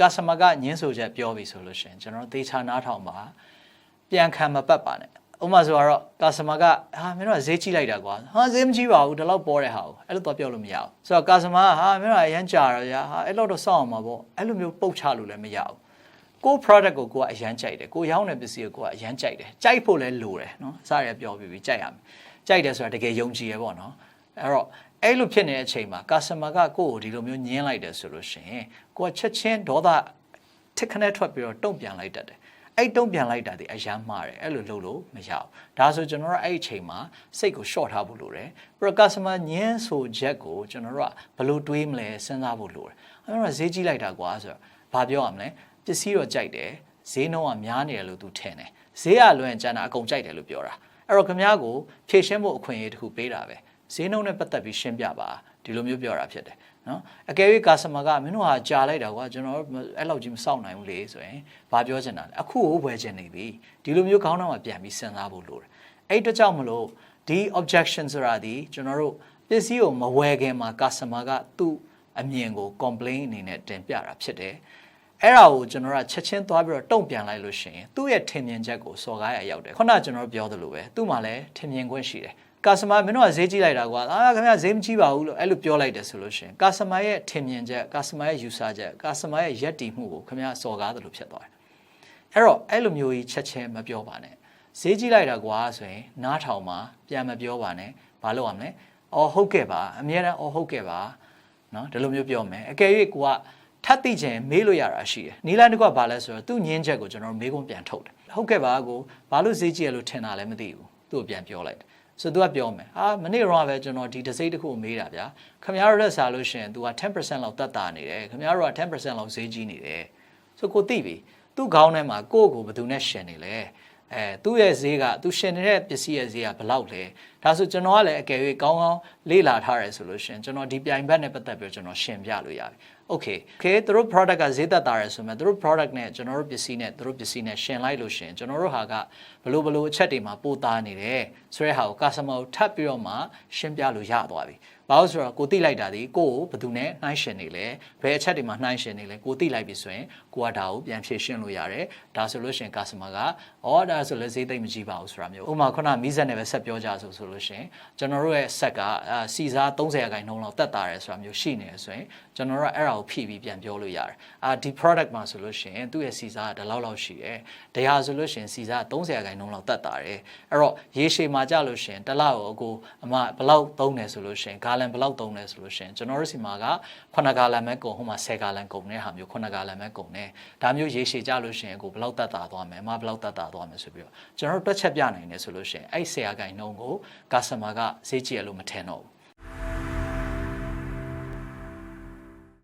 customer ကညင်းဆိုချက်ပြောပြီဆိုလို့ရှိရင်ကျွန်တော်တို့သေချာနားထောင်ပါပြန်ခံမပတ်ပါနဲ့ဥပမာဆိုတော့ customer ကဟာမင်းတို့ကဈေးကြီးလိုက်တာကွာဟာဈေးမကြီးပါဘူးဒီလောက်ပေါ်တဲ့ဟာကိုအဲ့လိုတော့ပြောလို့မရဘူးဆိုတော့ customer ကဟာမင်းတို့ကအရန်ကြာတော့ဗျာဟာအဲ့လိုတော့စောင့်အောင်ပါပေါ့အဲ့လိုမျိုးပုတ်ချလို့လည်းမရဘူးကို product ကိုကိုကအရန်ကြိုက်တယ်ကိုရောင်းတဲ့ပစ္စည်းကိုကိုကအရန်ကြိုက်တယ်ကြိုက်ဖို့လည်းလိုတယ်နော်အစားရပြောပြီးပြီးကြိုက်ရမယ်ကြိုက်တယ်ဆိုတာတကယ်ယုံကြည်ရပေါ့နော် အဲ့တော့အဲ့လိုဖြစ်နေတဲ့အချိန်မှာ customer ကကိုယ့်ကိုဒီလိုမျိုးညင်းလိုက်တယ်ဆိုလို့ရှိရင်ကိုကချက်ချင်းဒေါသတစ်ခနဲ့ထွက်ပြီးတော့တုံ့ပြန်လိုက်တတ်တယ်အဲ့တုံ့ပြန်လိုက်တာဒီအရန်မှားတယ်အဲ့လိုလုပ်လို့မရဘူးဒါဆိုကျွန်တော်တို့အဲ့ဒီအချိန်မှာစိတ်ကို short ထားဖို့လိုတယ်ပြီးတော့ customer ညင်းဆိုချက်ကိုကျွန်တော်တို့ကဘယ်လိုတွေးမလဲစဉ်းစားဖို့လိုတယ်အဲ့တော့ဈေးကြီးလိုက်တာကွာဆိုတော့ဘာပြောရမလဲပစ္စည်းတော့ကြိုက်တယ်ဈေးနှုန်းကများနေတယ်လို့သူထင်တယ်ဈေးကလွန်ကျန်တာအကုန်ကြိုက်တယ်လို့ပြောတာအဲ့တော့ခင်ဗျားကိုဖြည့်ရှင်းဖို့အခွင့်အရေးတစ်ခုပေးတာပဲ ဈေးနှုန်းနဲ့ပတ်သက်ပြီးရှင်းပြပါဒီလိုမျိုးပြောတာဖြစ်တယ်နော်အကယ်၍ customer ကမင်းတို့ဟာကြာလိုက်တာကွာကျွန်တော်အဲ့လောက်ကြီးမစောင့်နိုင်ဘူးလေဆိုရင်ဘာပြောချင်တာလဲအခုကိုဝယ်ချင်နေပြီဒီလိုမျိုးခေါင်းထောင်မှာပြန်ပြီးစဉ်းစားဖို့လိုတယ်အဲ့အတွက်ကြောင့်မလို့ဒီ objection ဆိုတာဒီကျွန်တော်တို့ပစ္စည်းကိုမဝယ်ခင်မှာ customer ကသူ့အမြင်ကို complain အနေနဲ့တင်ပြတာဖြစ်တယ်အဲ့ဒါကိုကျွန်တော်ကချက်ချင်းသွားပြီးတော့တုံ့ပြန်လိုက်လို့ရှိရင်သူ့ရဲ့ထင်မြင်ချက်ကိုစော်ကားရရောက်တယ်ခုနကကျွန်တော်ပြောသလိုပဲသူ့မှာလည်းထင်မြင်ခွင့်ရှိတယ် customer မင်းတို့ကဈေးကြီးလိုက်တာကွာအာခင်ဗျာဈေးမကြီးပါဘူးလို့အဲ့လိုပြောလိုက်တယ်ဆိုလို့ရှိရင် customer ရဲ့ထင်မြင်ချက် customer ရဲ့ user ချက် customer ရဲ့ယက်တီမှုကိုခင်ဗျာစော်ကားတယ်လို့ဖြစ်သွားတယ်အဲ့တော့အဲ့လိုမျိုးကြီးချက်ချင်းမပြောပါနဲ့ဈေးကြီးလိုက်တာကွာဆိုရင်နားထောင်ပါပြန်မပြောပါနဲ့ဘာလို့ရမလဲအော်ဟုတ်ကဲ့ပါအများနဲ့အော်ဟုတ်ကဲ့ပါနော်ဒီလိုမျိုးပြောမယ်အကယ်၍ကိုကထပ်သိချင်မေးလို့ရတာရှိတယ်နီလန်တကွဘာလဲဆိုတော့သူ့ညင်းချက်ကိုကျွန်တော်မေးခွန်းပြန်ထုတ်တယ်ဟုတ်ကဲ့ပါကိုဘာလို့ဈေးကြီးရလို့ထင်တာလဲမသိဘူးသူ့ကိုပြန်ပြောလိုက်တယ် ဆိုသူကပြောမယ်ဟာမနေ့တော့ပဲကျွန်တော်ဒီတစ်စိတ်တစ်ခုမေးတာဗျာခင်ဗျားတို့လက်စားလို့ရှိရင် तू က10%လောက်တက်တာနေတယ်ခင်ဗျားတို့က10%လောက်ဈေးကြီးနေတယ်ဆိုကိုသိပြီသူ့ခေါင်းထဲမှာကိုယ့်ကိုဘယ်သူနဲ့ရှင်နေလဲအဲသူ့ရဲ့ဈေးကသူရှင်နေတဲ့ပစ္စည်းရဲ့ဈေးကဘယ်လောက်လဲဒါဆိုကျွန်တော်ကလည်းအကယ်၍ကောင်းကောင်းလေ့လာထားရဲဆိုလို့ရှင်ကျွန်တော်ဒီပြိုင်ဘက်နဲ့ပတ်သက်ပြီးကျွန်တော်ရှင်းပြလို့ရပြီ okay okay သူတို့ product ကဈေးသက်သာရဲဆိုမှသူတို့ product နဲ့ကျွန်တော်တို့ပစ္စည်းနဲ့သူတို့ပစ္စည်းနဲ့ရှင်းလိုက်လို့ရှင်ကျွန်တော်တို့ဟာကဘလို့ဘလို့အချက်တွေမှာပိုသားနေတယ်ဆိုတဲ့ဟာကို customer ကိုထပ်ပြီးတော့မှရှင်းပြလို့ရသွားပြီဘာလို့ဆိုတော့ကိုတိလိုက်တာဒီကိုကိုဘယ်သူနဲ့နှိုင်းရှင်နေလဲဘယ်အချက်တွေမှာနှိုင်းရှင်နေလဲကိုတိလိုက်ပြီဆိုရင်ကိုကဒါကိုပြန်ဖြည့်ရှင်းလို့ရတယ်ဒါဆိုလို့ရှင် customer ကဩဒါဆိုလည်းဈေးသိမ့်မကြည့်ပါဘူးဆိုတာမျိုးဥပမာခုနမီးစက်နဲ့ပဲဆက်ပြောကြဆိုဆိုလို့ရှင်ကျွန်တော်တို့ရဲ့ဆက်ကအာစီစား30ရာခိုင်နှုန်းလောက်တက်တာရဲဆိုတာမျိုးရှိနေရဆိုရင်ကျွန်တော်တို့ကအဲ့ဒါကိုဖြည့်ပြီးပြန်ပြောလို့ရတယ်အာဒီ product မှာဆိုလို့ရှင်သူ့ရဲ့စီစားကဒီလောက်လောက်ရှိတယ်တရားဆိုလို့ရှင်စီစား30ရာခိုင်နှုန်းလောက်တက်တာတယ်အဲ့တော့ရေရှည်မှာကြလို့ရှင်တစ်လောက်ကိုအကိုအမဘယ်လောက်သုံးတယ်ဆိုလို့ရှင်ဂါလန်ဘယ်လောက်သုံးတယ်ဆိုလို့ရှင်ကျွန်တော်တို့စီမှာက9ဂါလန်ပဲကုန်ဟိုမှာ10ဂါလန်ကုန်တဲ့ဟာမျိုး9ဂါလန်ပဲကုန်တယ်ဒါမျိုးရေရှည်ကြလို့ရှင်အကိုဘယ်လောက်တက်တာသွားမယ်အမဘယ်လောက်တက်တာသွားမယ်ဆိုပြီးတော့ကျွန်တော်တို့တွက်ချက်ပြနိုင်တယ်ဆိုလို့ရှင်အဲ့10ရာခိုင်နှုန်းကို customer ကဈေးကြည့်ရလို့မထင်တော့ဘူး